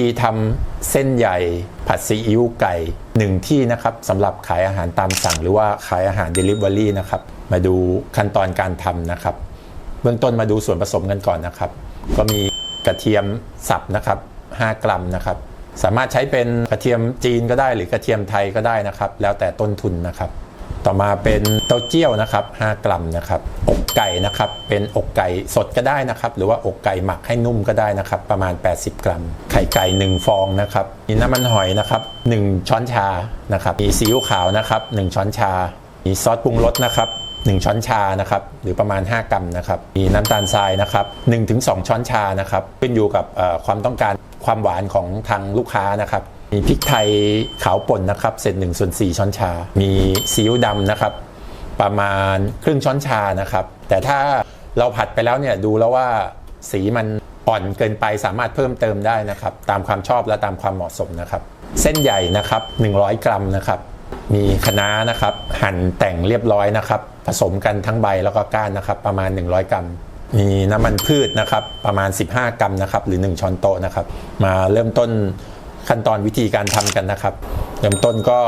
ธีทำเส้นใหญ่ผัดซีอิ๊วไก่หนึ่งที่นะครับสำหรับขายอาหารตามสั่ง หรือว่าขายอาหาร Delivery นะครับ มาดูขั้นตอนการทำนะครับ เบื้องต้นมาดูส่วนผสมกันก่อนนะครับ ก็มีกระเทียมสับนะครับ 5 กรัมนะครับ สามารถใช้เป็นกระเทียมจีนก็ได้หรือกระเทียมไทยก็ได้นะครับ แล้วแต่ต้นทุนนะครับ ต่อมาเป็นเต้าเจี้ยวนะครับ 5 กรัมนะครับอกไก่นะครับเป็นอกไก่สดก็ได้นะครับ หรือว่าอกไก่หมักให้นุ่มก็ได้นะครับ ประมาณ 80 กรัม ไข่ไก่ 1 ฟองนะครับมีน้ำมันหอยนะครับ1ช้อนชานะครับมีซีอิ๊วขาวนะครับ1ช้อนชา มีซอสปรุงรสนะครับ1 ช้อนชานะครับหรือประมาณ 5 กรัมนะครับมีน้ำตาลทรายนะครับ1-2 ช้อนชานะครับขึ้นอยู่กับความต้องการความหวานของทางลูกค้านะครับ มีพริกไทยขาวป่นนะครับเศษ1ส่วน4ช้อนชา มีซีอิ๊วดำนะครับ ประมาณครึ่งช้อนชานะครับ แต่ถ้าเราผัดไปแล้วเนี่ยดูแล้วว่าสีมันอ่อนเกินไปสามารถเพิ่มเติมได้นะครับ ตามความชอบและตามความเหมาะสมนะครับ เส้นใหญ่นะครับ 100 กรัมนะครับ มีคะน้านะครับ หั่นแต่งเรียบร้อยนะครับ ผสมกันทั้งใบแล้วก็ก้านนะครับ ประมาณ 100 กรัมมีน้ำมันพืชนะครับ ประมาณ 15 กรัมนะครับ หรือ 1 ช้อนโต๊ะนะครับ มาเริ่มต้น ขั้นตอนวิธีการทำกันนะครับเริ่มต้นก็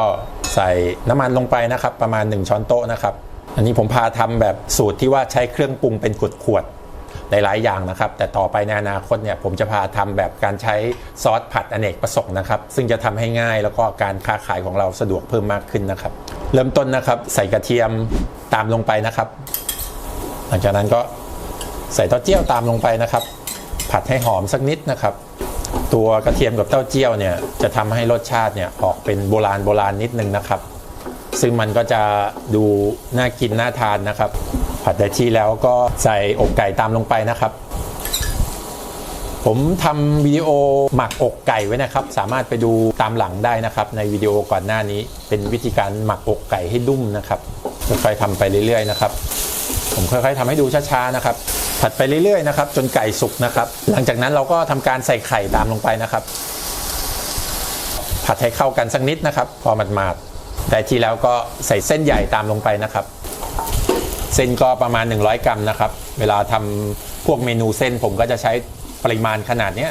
ใส่น้ำมันลงไปนะครับ ประมาณ 1 ช้อนโต๊ะนะครับ อันนี้ผมพาทำแบบสูตรที่ว่าใช้เครื่องปรุงเป็นขวดขวดๆหลายๆอย่างนะครับ แต่ต่อไปในอนาคตเนี่ยผมจะพาทำแบบการใช้ซอสผัดอเนกประสงค์นะครับ ซึ่งจะทำให้ง่ายแล้วก็การค้าขายของเราสะดวกเพิ่มมากขึ้นนะครับ เริ่มต้นนะครับ ใส่กระเทียมตามลงไปนะครับ หลังจากนั้นก็ใส่เต้าเจี้ยวตามลงไปนะครับ ผัดให้หอมสักนิดนะครับ ตัวกระเทียมกับเต้าเจี้ยวเนี่ยจะทำให้รสชาติเนี่ยออกเป็นโบราณโบราณนิดนึงนะครับ ซึ่งมันก็จะดูน่ากินน่าทานนะครับ ผัดได้ที่แล้วก็ใส่อกไก่ตามลงไปนะครับผมทำวิดีโอหมักอกไก่ไว้นะครับ สามารถไปดูตามหลังได้นะครับ ในวิดีโอก่อนหน้านี้ เป็นวิธีการหมักอกไก่ให้นุ่มนะครับค่อยๆทำไปเรื่อยๆนะครับ ผมค่อยๆทำให้ดูช้าๆนะครับ ผัดไปเรื่อยๆนะครับ จนไก่สุกนะครับ หลังจากนั้นเราก็ทำการใส่ไข่ตามลงไปนะครับ ผัดให้เข้ากันสักนิดนะครับ พอหมาดๆแต่ทีแล้วก็ใส่เส้นใหญ่ตามลงไปนะครับ เส้นก็ประมาณ 100 กรัมนะครับ เวลาทำพวกเมนูเส้นผมก็จะใช้ปริมาณขนาดนี้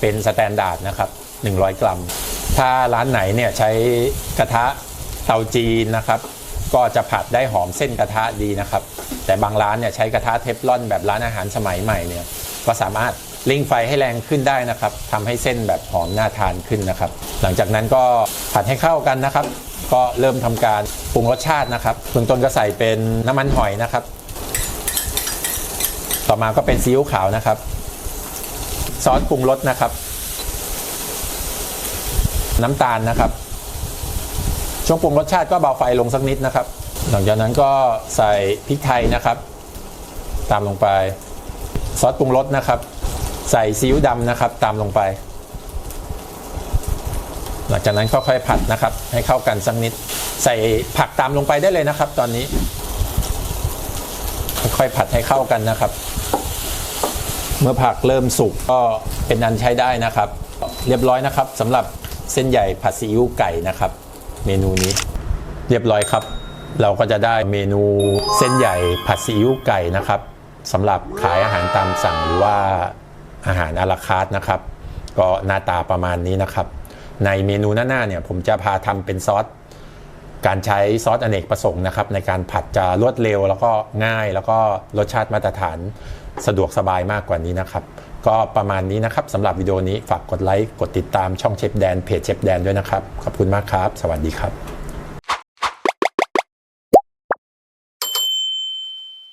เป็นสแตนดาร์ดนะครับ 100 กรัม ถ้าร้านไหนเนี่ยใช้กระทะเตาจีนนะครับ ก็จะผัดได้หอมเส้นกระทะดีนะครับ แต่บางร้านเนี่ยใช้กระทะเทฟลอนแบบร้านอาหารสมัยใหม่เนี่ยก็สามารถเร่งไฟให้แรงขึ้นได้นะครับทำให้เส้นแบบหอมน่าทานขึ้นนะครับ หลังจากนั้นก็ผัดให้เข้ากันนะครับ ก็เริ่มทำการปรุงรสชาตินะครับเบื้องต้นก็ใส่เป็นน้ำมันหอยนะครับ ต่อมาก็เป็นซีอิ๊วขาวนะครับซอสปรุงรสนะครับ น้ำตาลนะครับ ช่วงปรุงรสชาติก็เบาไฟลงสักนิดนะครับ หลังจากนั้นก็ใส่พริกไทยนะครับ ตามลงไป ซอสปรุงรสนะครับ ใส่ซีอิ๊วดำนะครับ ตามลงไป หลังจากนั้นค่อยๆผัดนะครับ ให้เข้ากันสักนิด ใส่ผักตามลงไปได้เลยนะครับ ตอนนี้ ค่อยๆผัดให้เข้ากันนะครับ เมื่อผักเริ่มสุกก็เป็นอันใช้ได้นะครับ เรียบร้อยนะครับสำหรับเส้นใหญ่ผัดซีอิ๊วไก่นะครับ เมนูนี้ เรียบร้อยครับ เราก็จะได้เมนูเส้นใหญ่ผัดซีอิ๊วไก่นะครับสำหรับขายอาหารตามสั่งหรือว่าอาหารอาราคาร์ทนะครับ ก็หน้าตาประมาณนี้นะครับ ในเมนูหน้าๆเนี่ยผมจะพาทำเป็นซอสการใช้ซอสอเนกประสงค์นะครับ ในการผัดจะรวดเร็วแล้วก็ง่ายแล้วก็รสชาติมาตรฐานสะดวกสบายมากกว่านี้นะครับ ก็ประมาณนี้นะครับสำหรับวิดีโอนี้ฝากกดไลค์ กดติดตามช่องเชฟแดนเพจเชฟแดนด้วยนะครับ ขอบคุณมากครับ สวัสดีครับ